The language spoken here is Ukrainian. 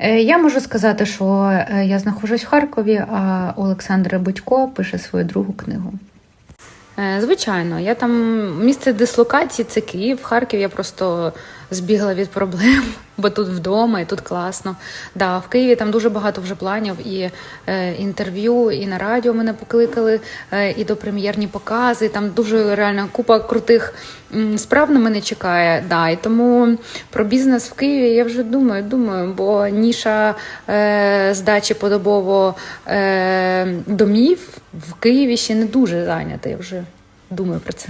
Е, Я можу сказати, що е, я знаходжусь в Харкові, а Олександр Будько пише свою другу книгу. Е, Звичайно, я там місце дислокації це Київ, Харків. Я просто збігла від проблем, бо тут вдома і тут класно. Да, в Києві там дуже багато вже планів і е, інтерв'ю, і на радіо мене покликали, е, і до прем'єрні покази. Там дуже реально купа крутих справ на мене чекає. Да, і тому про бізнес в Києві я вже думаю, думаю, бо ніша е, здачі подобово е, домів в Києві ще не дуже зайнята. Я вже думаю про це.